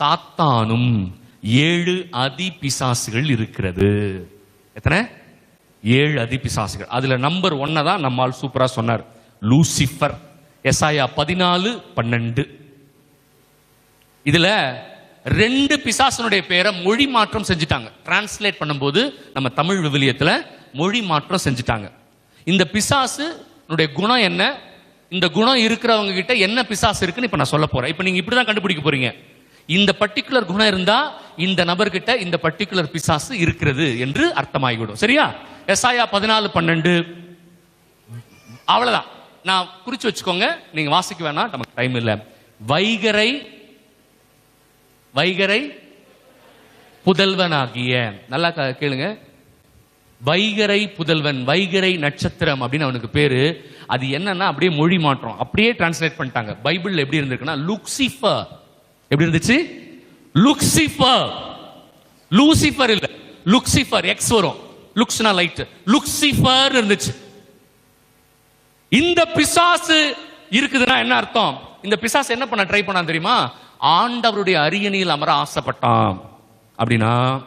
சாத்தானும் ஏழு அதி பிசாசுகள் இருக்கிறது. எத்தனை? ஏழு அதி பிசாசுகள் அதுல நம்பர் ஒன்னை தான் நம்மால் சூப்பரா சொன்னார். லூசிஃபர் எஸ்ஐயா பதினாலு பன்னெண்டு. இதுல ரெண்டு பிசாசனுடைய பேரை மொழி மாற்றம் செஞ்சுட்டாங்க. டிரான்ஸ்லேட் பண்ணும்போது நம்ம தமிழ் விவிலியத்தில் மொழி மாற்றம் செஞ்சுட்டாங்க. இந்த பிசாசு குணம் என்ன? இந்த குணம் இருக்கிறவங்க கிட்ட என்ன பிசாசு இருக்குன்னு இப்ப நான் சொல்ல போறேன். இப்ப நீங்க இப்படிதான் கண்டுபிடிக்க போறீங்க. இந்த பர்டிகுலர் குணம் இருந்தா இந்த நபர்கிட்ட இந்த பர்டிகுலர் பிசாசு இருக்கிறது என்று அர்த்தமாகிவிடும். சரியா? எஸ்ஆயா பதினாலு பன்னெண்டு. அவ்வளவுதான். நான் குறிச்சு வச்சுக்கோங்க. நீங்க வாசிக்க வேணாம். நமக்கு டைம் இல்ல. வைகரை வைகரை புதல்வனாகிய. நல்லா கேளுங்க. வைகரை புதல்வன் வைகரை நட்சத்திரம் அப்படின்னு அவனுக்கு பேரு. அது என்னன்னா அப்படியே மொழி மாற்றம். அப்படியே டிரான்ஸ்லேட் பண்ணிட்டாங்க. பைபிள் எப்படி இருந்திருக்குன்னா லுக்சிஃபர். எப்படி இருந்துச்சு? லுக்சிஃபர் லூசிஃபர் இல்ல. லுக்சிஃபர் எக்ஸ் வரும். லுக்ஸ்னா லைட் லுக்சிஃபர் இருந்துச்சு. இந்த பிசாசு இருக்குதுன்னா என்ன அர்த்தம்? இந்த பிசாசு என்ன பண்ண ட்ரை பண்ணான் தெரியுமா? ஆண்டவருடைய அரியணையில் அமர ஆசைப்பட்டான். அப்படின்னா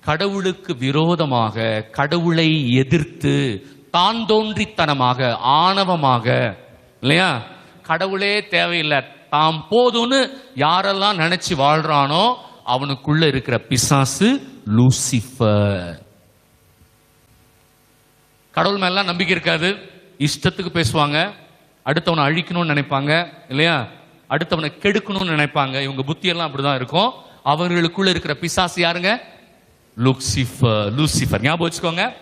கடவுளுக்கு விரோதமாக கடவுளை எதிர்த்து தான் தோன்றித்தனமாக ஆணவமாக இல்லையா? கடவுளே தேவையில்லை. தாம் போதும்னு யாரெல்லாம் நினைச்சு வாழ்றானோ அவனுக்குள்ள இருக்கிற பிசாசு லூசிஃபர். கடவுள் மேலாம் நம்பிக்கை இருக்காது. இஷ்டத்துக்கு பேசுவாங்க. அடுத்தவனை அழிக்கணும்னு நினைப்பாங்க இல்லையா? அடுத்தவனை கெடுக்கணும்னு நினைப்பாங்க. இவங்க புத்தியெல்லாம் அப்படிதான் இருக்கும். அவர்களுக்குள்ள இருக்கிற பிசாசு யாருங்க? லூசிஃபர். லூசிஃபர். ஞாபகம் வச்சுக்கோங்க.